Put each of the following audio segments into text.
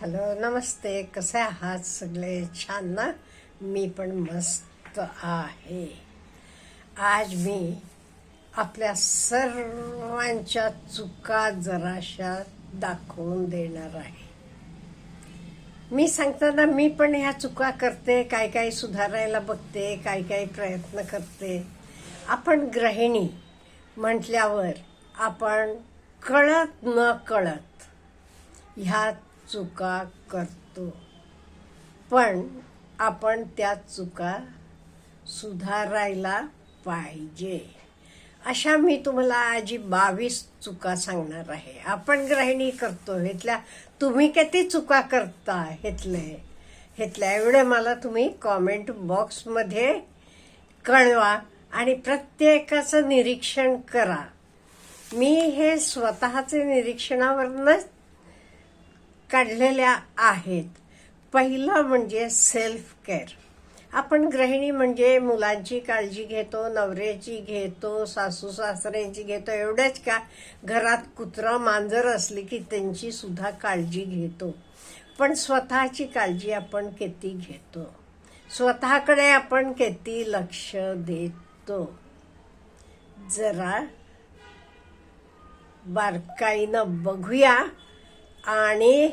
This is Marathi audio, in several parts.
हॅलो नमस्ते. कसे आहात सगळे? छान ना? मी पण मस्त आहे. आज मी आपल्या सर्वांच्या चुका जराशा दाखवून देणार आहे. मी सांगताना मी पण ह्या चुका करते काय काय सुधारायला बघते काय काय प्रयत्न करते. आपण गृहिणी म्हटल्यावर आपण कळत न कळत ह्या चुका करतो. पण आपण त्या चुका सुधारायला पाहिजे. अशा मी तुम्हाला आजी बावीस चुका सांगणार आहे. आपण गृहिणी करतो. ह्यातल्या तुम्ही किती चुका करता हेतले ह्यातल्या एवढे मला तुम्ही कॉमेंट बॉक्समध्ये कळवा आणि प्रत्येकाचं निरीक्षण करा. मी हे स्वतःचे निरीक्षणावरूनच काढलेल्या आहेत. पहिलं म्हणजे सेल्फ केअर आपण गृहिणी म्हणजे मुलांची काळजी घेतो नवऱ्याची घेतो सासू सासऱ्यांची घेतो एवढंच का? घरात कुत्रा मांजर असली की त्यांची सुद्धा काळजी घेतो. पण स्वतःची काळजी आपण किती घेतो? स्वतःकडे आपण किती लक्ष देतो? जरा बारकाईनं बघूया. आणि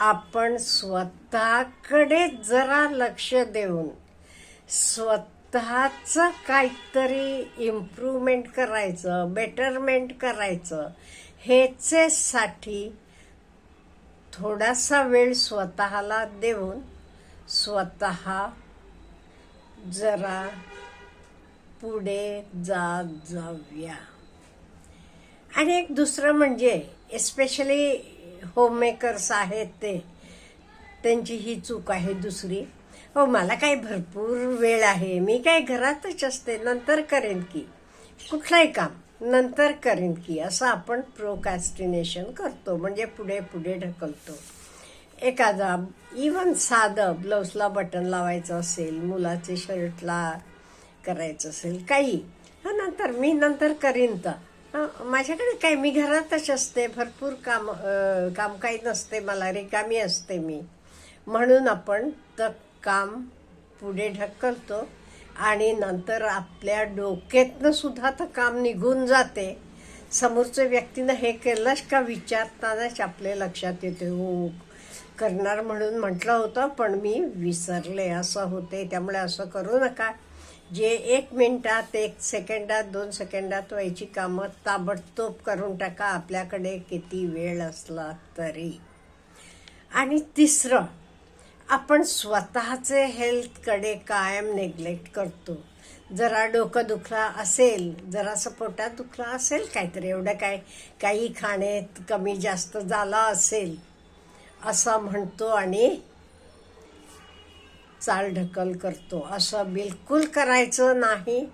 आपण स्वतःकडे जरा लक्ष देऊन स्वतःचं काहीतरी इम्प्रूव्हमेंट करायचं बेटरमेंट करायचं ह्याचेसाठी थोडासा वेळ स्वतःला देऊन स्वतः जरा पुढे जात जाऊया. आणि एक दुसरं म्हणजे एस्पेशली होममेकर्स आहेत ते. त्यांची ही चूक आहे दुसरी. हो मला काही भरपूर वेळ आहे. मी काय घरातच असते. नंतर करेन की. कुठलंही काम नंतर करेन की. असं आपण प्रोकॅस्टिनेशन करतो. म्हणजे पुढे पुढे ढकलतो. एखादा इवन साधं ब्लाऊजला बटन लावायचं असेल मुलाचे शर्टला करायचं असेल काही. हा नंतर मी नंतर करीन तर. माझ्याकडे काय मी घरातच असते भरपूर काम काम काही नसते मला रिकामी असते मी. म्हणून आपण तर काम पुढे ढकलतो आणि नंतर आपल्या डोक्यातनं सुद्धा तर काम निघून जाते. समोरच्या व्यक्तीनं हे केलंच का विचारतानाच आपल्या लक्षात येते हो करणार म्हणून म्हटलं होतं पण मी विसरले असं होते त्यामुळे असं करू नका. जे एक मिनिटात एक सेकंडात दोन सेकंडात व्हायची कामं ताबडतोब करून टाका. आपल्याकडे किती वेळ असला तरी. आणि तिसरं आपण स्वतःचे हेल्थकडे कायम नेग्लेक्ट करतो. जरा डोकं दुखला असेल जरासं पोटात दुखला असेल काहीतरी एवढं काय काही खाणे कमी जास्त झाला असेल असं म्हणतो आणि चालढकल करतो. असं बिलकुल करायचं नाही.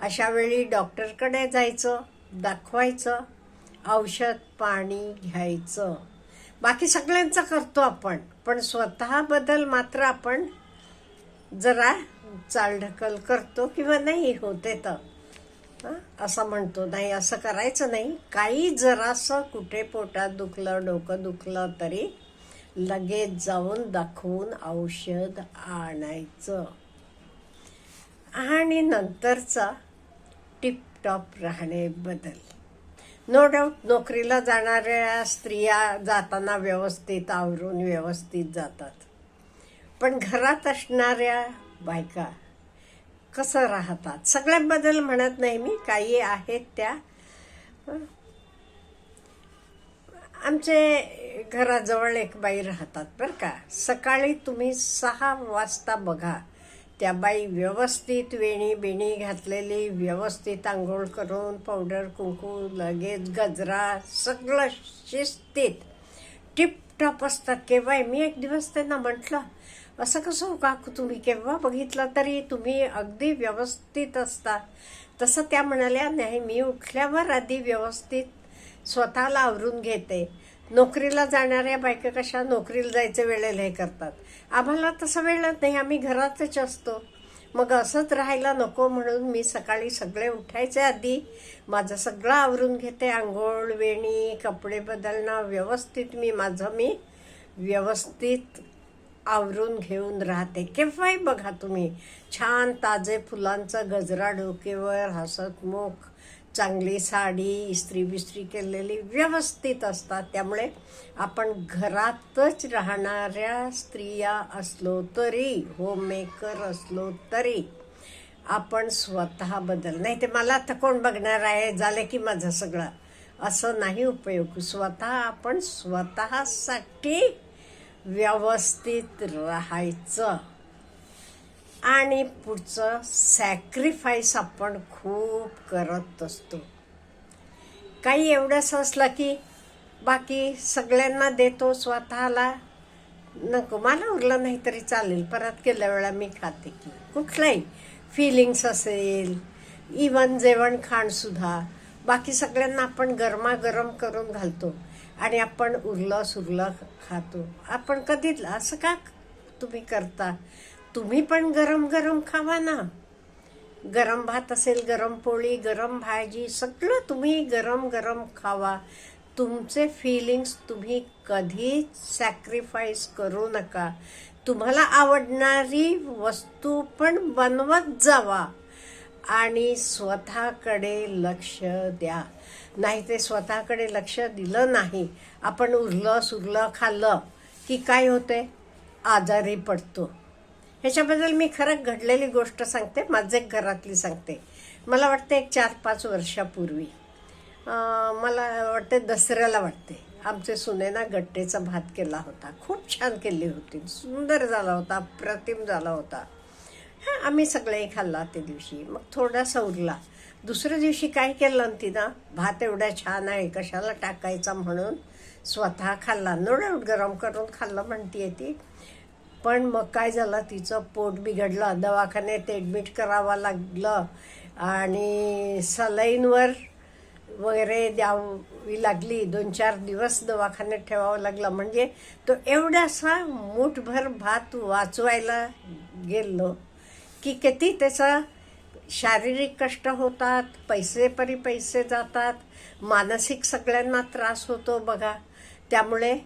अशा वेळी डॉक्टरकडे जायचं दाखवायचं औषध पाणी घ्यायचं. बाकी सगळ्यांचं करतो आपण. पण स्वतःबद्दल मात्र आपण जरा चालढकल करतो किंवा नाही होते तर. असं म्हणतो. नाही असं करायचं नाही. काही जरासं कुठे पोटात दुखलं डोकं दुखलं तरी लगेच जाऊन दाखवून औषध आणायचं. आणि नंतरचा टिपटॉप राहणे बदल. नो डाऊट नोकरीला जाणाऱ्या स्त्रिया जाताना व्यवस्थित आवरून व्यवस्थित जातात. पण घरात असणाऱ्या बायका कसं राहतात? सगळ्याबद्दल म्हणत नाही मी. काही आहेत त्या आमचे घराजवळ एक बाई राहतात बरं का. सकाळी तुम्ही सहा वाजता बघा. त्या बाई व्यवस्थित वेणी बिणी घातलेली व्यवस्थित आंघोळ करून पावडर कुंकू लगेच गजरा सगळं शिस्तीत. टिपटॉप असतात केव्हा मी एक दिवस त्यांना म्हटलं असं कसं हो काकू तुम्ही केव्हा बघितलं तरी तुम्ही अगदी व्यवस्थित असता. तसं त्या म्हणाल्या नाही मी उठल्यावर आधी व्यवस्थित स्वतःला आवरून घेते. नोकरीला जाणाऱ्या बायका कशा नोकरीला जायचं वेळेला हे करतात. आम्हाला तसं वेळच नाही आम्ही घरातच असतो. मग असंच राहायला नको म्हणून मी सकाळी सगळे उठायचे आधी. माझं सगळं आवरून घेते आंघोळ वेणी कपडे बदलणं व्यवस्थित मी माझं मी व्यवस्थित आवरून घेऊन राहते. केव्हाही बघा तुम्ही छान ताजे फुलांचं गजरा डोकेवर हसतमुख चांगली साडी इस्त्री बिस्त्री केलेली व्यवस्थित असतात. त्यामुळे आपण घरातच राहणाऱ्या स्त्रिया असलो तरी होममेकर असलो तरी आपण स्वतः बदल. नाही ते मला आता कोण बघणार आहे? झालं की माझं सगळं. असं नाही उपयोग. स्वतः आपण स्वतःसाठी व्यवस्थित राहायचं. आणि पुढचं सॅक्रिफाईस आपण खूप करत असतो. काही एवढंच असलं की बाकी सगळ्यांना देतो स्वतःला. नको मला उरलं नाही तरी चालेल. परत केल्या वेळा मी खाते की. कुठलंही फिलिंग्स असेल इवन जेवण खाणसुद्धा बाकी सगळ्यांना आपण गरमागरम करून घालतो आणि आपण उरलं सुरलं खातो. आपण कधी असं का तुम्ही करता? तुम्ही पण गरम गरम खावा ना. गरम भात असेल गरम पोळी गरम भाजी सगळं तुम्ही गरम गरम खावा. तुमचे फिलिंग्स तुम्ही कधीच सॅक्रिफाईस करू नका. तुम्हाला आवडणारी वस्तू पण बनवत जावा. आणि स्वतःकडे लक्ष द्या. नाही ते स्वतःकडे लक्ष दिलं नाही. आपण उरलं सुरलं खाल्लं की काय होते आजारी पडतो. ह्याच्याबद्दल मी खरं घडलेली गोष्ट सांगते माझे घरातली सांगते. मला वाटते एक चार पाच वर्षापूर्वी मला वाटते दसऱ्याला वाटते. आमचे सुनेना गट्टेचा भात केला होता. खूप छान केली होती. सुंदर झाला होता प्रतिम झाला होता. हां आम्ही सगळे खाल्ला त्या दिवशी. मग थोडासा उरला. दुसऱ्या दिवशी काय केलं तिनं? भात एवढा छान आहे कशाला टाकायचा म्हणून स्वतः खाल्ला. नोडं गरम करून खाल्लं म्हणतीये ती. पण मग काय झालं तिचं पोट बिघडलं दवाखान्यात ॲडमिट करावं लागलं आणि सलाईनवर वगैरे द्यावी लागली. दोन चार दिवस दवाखान्यात ठेवावं लागलं. म्हणजे तो एवढासा मूठभर भात वाचवायला गेलो की किती त्याचा शारीरिक कष्ट होतात पैसे परी पैसे जातात मानसिक सगळ्यांना त्रास होतो बघा. त्यामुळे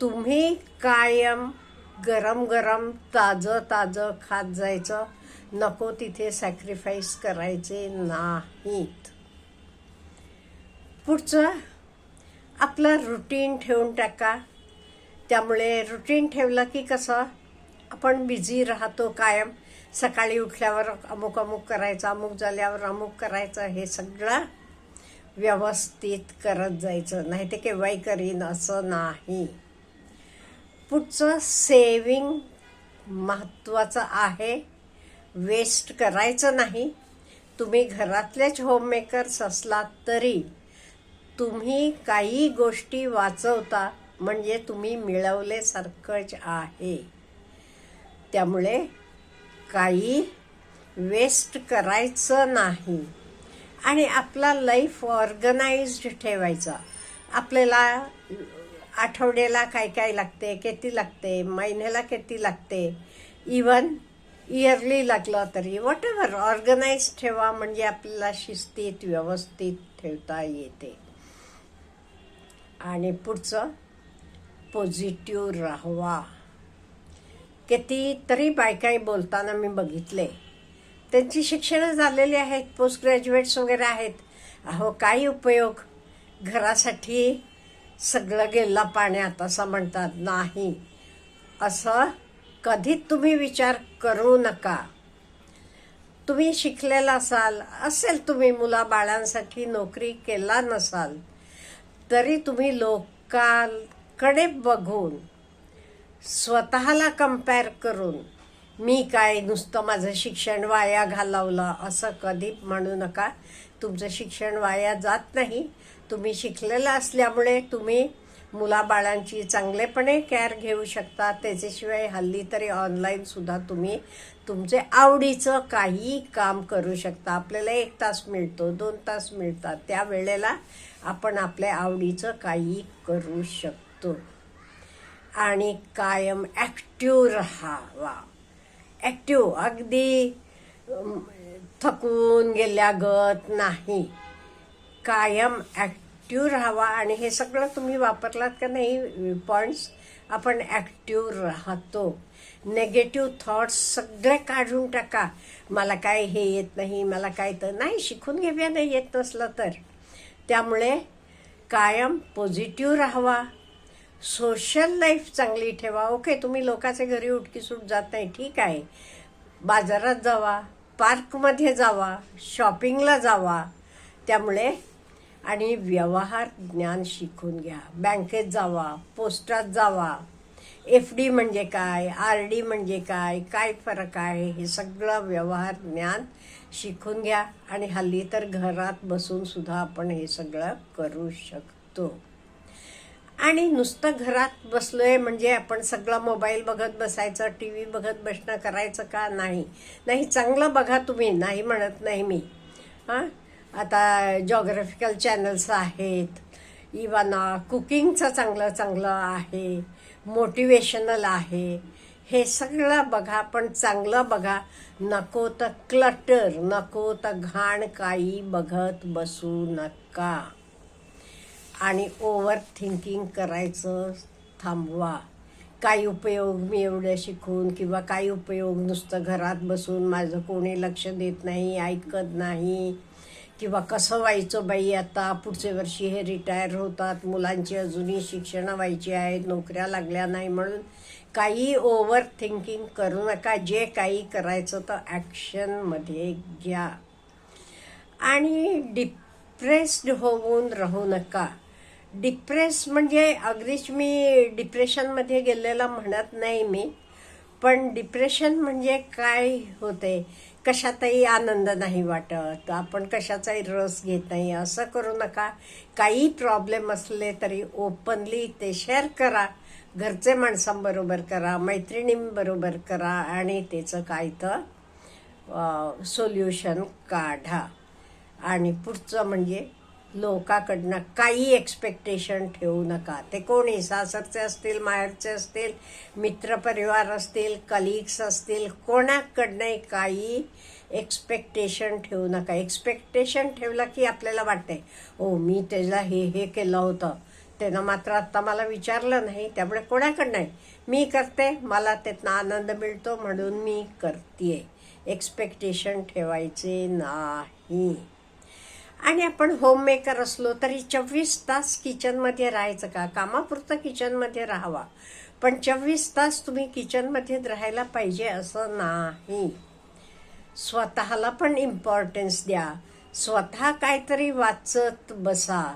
तुम्ही कायम गरम गरम ताजं ताजं खात जायचं. नको तिथे सॅक्रिफाईस करायचे नाहीत. पुढचं आपलं रुटीन ठेवून टाका. त्यामुळे रुटीन ठेवलं की कसं आपण बिझी राहतो कायम. सकाळी उठल्यावर अमुक अमुक करायचं अमुक झाल्यावर अमुक करायचं हे सगळं व्यवस्थित करत जायचं. नाही ते केव्हाही करीन असं नाही. पुढचं सेविंग महत्त्वाचं आहे. वेस्ट करायचं नाही. तुम्ही घरातलेच होममेकर्स असलात तरी तुम्ही काही गोष्टी वाचवता म्हणजे तुम्ही मिळवल्यासारखंच आहे. त्यामुळे काही वेस्ट करायचं नाही. आणि आपला लाईफ ऑर्गनाइज्ड ठेवायचा. आपल्याला आठवड्याला काय काय लागते किती लागते महिन्याला किती लागते. इवन इयरली लागलं तरी वॉट एव्हर ऑर्गनाईज ठेवा म्हणजे आपल्याला शिस्तीत व्यवस्थित ठेवता येते. आणि पुढचं पॉझिटिव्ह राहावा. कितीतरी बायकाही बोलताना मी बघितले. त्यांची शिक्षणं झालेली आहेत पोस्ट ग्रॅज्युएट्स वगैरे आहेत. अहो काय उपयोग. घरासाठी सगळं गेला पाण्यात असं म्हणतात नाही. असं कधीच तुम्ही विचार करू नका. तुम्ही शिकलेला असाल असेल तुम्ही मुलाबाळांसाठी नोकरी केला नसाल तरी तुम्ही लोकांकडे बघून स्वतःला कंपेअर करून मी काय नुसतं माझं शिक्षण वाया घालवलं असं कधी म्हणू नका. तुमचं शिक्षण वाया जात नाही. तुम्ही शिकलेलं असल्यामुळे तुम्ही मुलाबाळांची चांगलेपणे केअर घेऊ शकता. त्याच्याशिवाय हल्ली तरी ऑनलाईनसुद्धा तुम्ही तुमचे आवडीचं काही काम करू शकता. आपल्याला एक तास मिळतो दोन तास मिळतात. त्या वेळेला आपण आपल्या आवडीचं काही करू शकतो. आणि कायम ॲक्टिव्ह राहावा. ॲक्टिव्ह अगदी थकून गेल्यागत नाही. कायम ॲक्टिव्ह राहावा आणि हे सगळं तुम्ही वापरलात का नाही पॉईंट्स आपण ॲक्टिव्ह राहतो. नेगेटिव्ह थॉट्स सगळे काढून टाका. मला काय हे येत नाही मला काय तर नाही शिकून घेऊया नाही येत नसलं तर. त्यामुळे कायम पॉझिटिव्ह राहावा. सोशल लाईफ चांगली ठेवा. ओके तुम्ही लोकांचे घरी उठकी सूट जात नाही. ठीक आहे. बाजारात जावा. पार्कमध्ये जावा शॉपिंगला जावा त्यामुळे आणि व्यवहार ज्ञान शिकून घ्या. बँकेत जावा पोस्टात जावा. एफ डी म्हणजे काय आर डी म्हणजे काय काय फरक आहे हे सगळं व्यवहार ज्ञान शिकून घ्या. आणि हल्ली तर घरात बसून सुद्धा आपण हे सगळं करू शकतो. आणि नुसतं घरात बसलोय म्हणजे आपण सगळं मोबाईल बघत बसायचं टी व्ही बघत बसणं करायचं का? नाही. नाही चांगलं बघा तुम्ही. नाही म्हणत नाही मी. हां? आता जॉग्राफिकल चॅनल्स आहेत. इवन कुकिंगचं चांगलं चांगलं आहे. मोटिवेशनल आहे. हे सगळं बघा पण चांगलं बघा. नको तर क्लटर नको तर घाण काही बघत बसू नका. आणि ओव्हर थिंकिंग करायचं थांबवा. काही उपयोग मी एवढं शिकून किंवा काही उपयोग नुसतं घरात बसून माझं कोणी लक्ष देत नाही ऐकत नाही किंवा कसं व्हायचं बाई आता? पुढच्या वर्षी हे रिटायर होतात मुलांची अजूनही शिक्षणं व्हायची आहेत नोकऱ्या लागल्या नाही म्हणून काही ओव्हर थिंकिंग करू नका. जे काही करायचं तर ॲक्शनमध्ये घ्या. आणि डिप्रेस्ड होऊन राहू नका. डिप्रेस म्हणजे अगदीच मी डिप्रेशनमध्ये गेलेला म्हणत नाही मी पण डिप्रेशन म्हणजे काय होते? कशातही आनंद नाही वाटत आपण कशाचाही रस घेत नाही असं करू नका. काही प्रॉब्लेम असले तरी ओपनली ते शेअर करा. घरचे माणसांबरोबर करा मैत्रिणींबरोबर करा आणि त्याचं काय तर सोल्युशन काढा. आणि पुढचं म्हणजे लोकाकडनं काही एक्सपेक्टेशन ठेवू नका. ते कोणी सासरचे असतील माहेरचे असतील मित्रपरिवार असतील कलिग्स असतील कोणाकडनंही काही एक्सपेक्टेशन ठेवू नका. एक्सपेक्टेशन ठेवलं की आपल्याला वाटते ओ मी त्याला हे हे केलं होतं. त्यानं मात्र आत्ता मला विचारलं नाही. त्यामुळे कोणाकडं नाही? मी करते. मला त्यातनं आनंद मिळतो म्हणून मी करते एक्सपेक्टेशन ठेवायचे नाही. आणि आपण होममेकर असलो तरी चोवीस तास किचनमध्ये राहायचं का? कामापुरतं किचनमध्ये राहावा. पण चोवीस तास तुम्ही किचनमध्ये राहायला पाहिजे असं नाही. स्वतःला पण इम्पॉर्टन्स द्या. स्वतः काहीतरी वाचत बसा.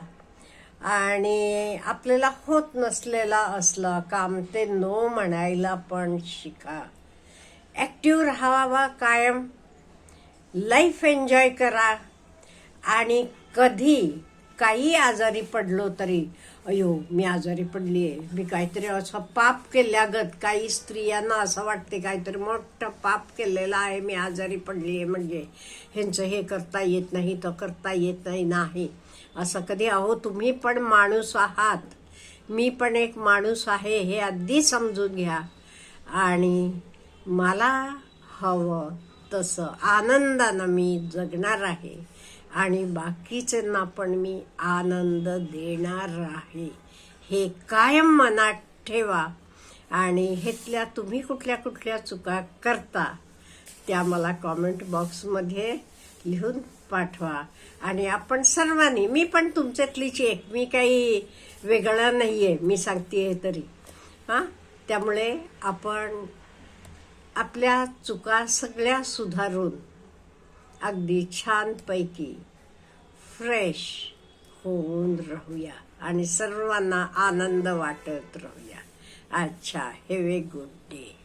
आणि आपल्याला होत नसलेला असलं काम ते नो म्हणायला पण शिका. ॲक्टिव्ह राहावा कायम. लाईफ एन्जॉय करा. आणि कधी काही आजारी पडलो तरी अयो मी आजारी पडली आहे मी काहीतरी असं पाप केल्यागत काही स्त्रियांना असं वाटते काहीतरी मोठं पाप केलेलं आहे मी आजारी पडली आहे म्हणजे. ह्यांचं हे करता येत नाही तर करता येत नाही नाही. असं कधी अहो तुम्ही पण माणूस आहात. मी पण एक माणूस आहे हे अगदी समजून घ्या. आणि मला हवं तसं आनंदानं मी जगणार आहे. आणि बाकीच्यांना पण मी आनंद देणार आहे. हे कायम मनात ठेवा आणि ह्यातल्या तुम्ही कुठल्या कुठल्या चुका करता त्या मला कॉमेंट बॉक्समध्ये लिहून पाठवा. आणि आपण सर्वांनी मी पण तुमच्यातलीच एक मी काही वेगळं नाही आहे मी सांगते तरी. हां? त्यामुळे आपण आपल्या चुका सगळ्या सुधारून अगदी छानपैकी फ्रेश होऊन राहूया आणि सर्वांना आनंद वाटत राहूया. अच्छा हॅव ए गुड डे